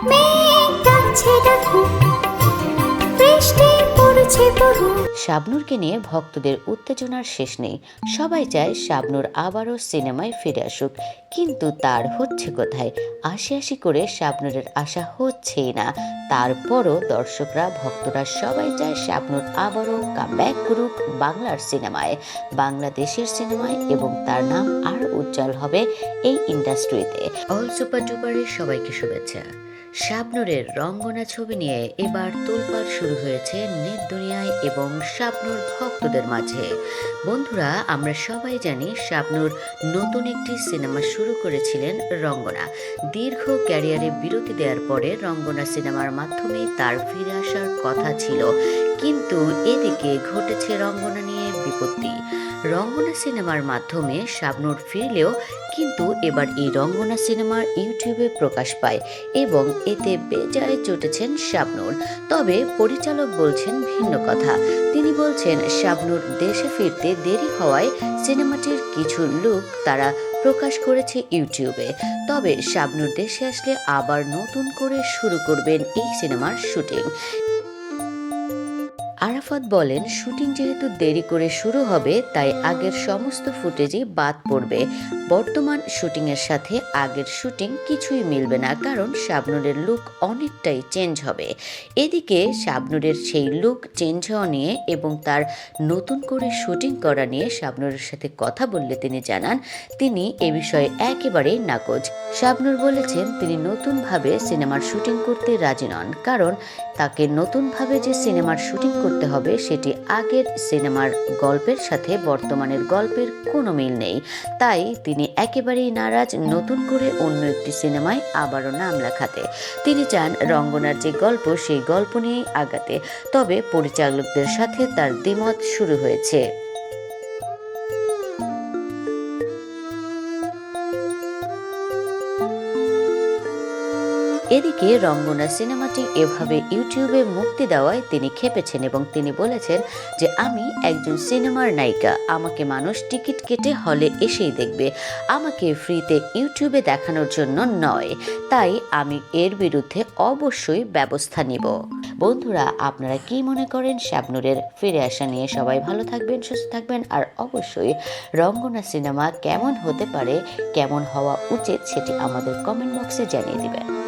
মেঘ ডাকছে ডাকো শাবনূরকে নিয়ে ভক্তদের উত্তেজনার শেষ নেই। সবাই চায় শাবনূর আবারও সিনেমায় ফিরে আসুক। কিন্তু তার হচ্ছে কোথায়? আশি আশি করে শাবনূরের আশা হচ্ছেই না। তারপরও দর্শকরা, ভক্তরা সবাই চায় শাবনূর আবারও কামব্যাক করুক বাংলার সিনেমায়। বাংলাদেশের সিনেমায় এবং তার নাম আরও উজ্জ্বল হবে এই ইন্ডাস্ট্রিতে। অল সুপার ডুপারের সবাইকে শুভেচ্ছা। শাবনূরের রঙ্গনা ছবি নিয়ে এবার তোলপাড় শুরু হয়েছে নেট দুনিয়ায় এবং শাবনূর ভক্তদের মাঝে। বন্ধুরা, আমরা সবাই জানি শাবনুর নতুন একটি সিনেমা শুরু করেছিলেন রঙ্গনা। দীর্ঘ ক্যারিয়ারে বিরতি দেওয়ার পরে রঙ্গনা সিনেমার মাধ্যমে তার ফিরে আসার কথা ছিল। কিন্তু এদিকে ঘটেছে রঙ্গনা নিয়ে বিপত্তি। রঙ্গনা সিনেমার মাধ্যমে শাবনূর ফিরলেও কিন্তু এবার এই রঙ্গনা সিনেমার ইউটিউবে প্রকাশ পায় এবং এতে বেজায় চটেছেন শাবনূর। তবে পরিচালক বলছেন ভিন্ন কথা। তিনি বলছেন, শাবনুর দেশে ফিরতে দেরি হওয়ায় সিনেমাটির কিছু লুক তারা প্রকাশ করেছে ইউটিউবে। তবে শাবনুর দেশে আসলে আবার নতুন করে শুরু করবেন এই সিনেমার শুটিং। আরাফাত বলেন, শুটিং যেহেতু দেরি করে শুরু হবে, তাই আগের সমস্ত ফুটেজই বাদ পড়বে। বর্তমান শুটিংয়ের সাথে আগের শুটিং কিছুই মিলবে না, কারণ শাবনুরের লুক অনেকটাই চেঞ্জ হবে। এদিকে শাবনুরের সেই লুক চেঞ্জ হওয়া নিয়ে এবং তার নতুন করে শুটিং করা নিয়ে শাবনুরের সাথে কথা বললে তিনি জানান, তিনি এ বিষয়ে একেবারেই নাকচ। শাবনুর বলেছেন, তিনি নতুনভাবে সিনেমার শুটিং করতে রাজি নন, কারণ তাকে নতুনভাবে যে সিনেমার শুটিং করতে হবে সেটি আগের সিনেমার গল্পের সাথে বর্তমানের গল্পের কোনো মিল নেই। তাই তিনি একেবারেই নারাজ নতুন করে অন্য একটি সিনেমায় আবারও নাম লেখাতে। তিনি চান রঙ্গনার যে গল্প সেই গল্প নিয়েই আগাতে। তবে পরিচালকদের সাথে তার দ্বিমত শুরু হয়েছে। এদিকে রঙ্গনা সিনেমাটি এভাবে ইউটিউবে মুক্তি দেওয়ায় তিনি খেপেছেন এবং তিনি বলেছেন যে, আমি একজন সিনেমার নায়িকা। আমাকে মানুষ টিকিট কেটে হলে এসেই দেখবে। আমাকে ফ্রিতে ইউটিউবে দেখানোর জন্য নয়। তাই আমি এর বিরুদ্ধে অবশ্যই ব্যবস্থা নিব। বন্ধুরা, আপনারা কি মনে করেন? শাবনুরের ফিরে আসা নিয়ে সবাই ভালো থাকবেন, সুস্থ থাকবেন। আর অবশ্যই রঙ্গনা সিনেমা কেমন হতে পারে, কেমন হওয়া উচিত, সেটি আমাদের কমেন্ট বক্সে জানিয়ে দিবেন।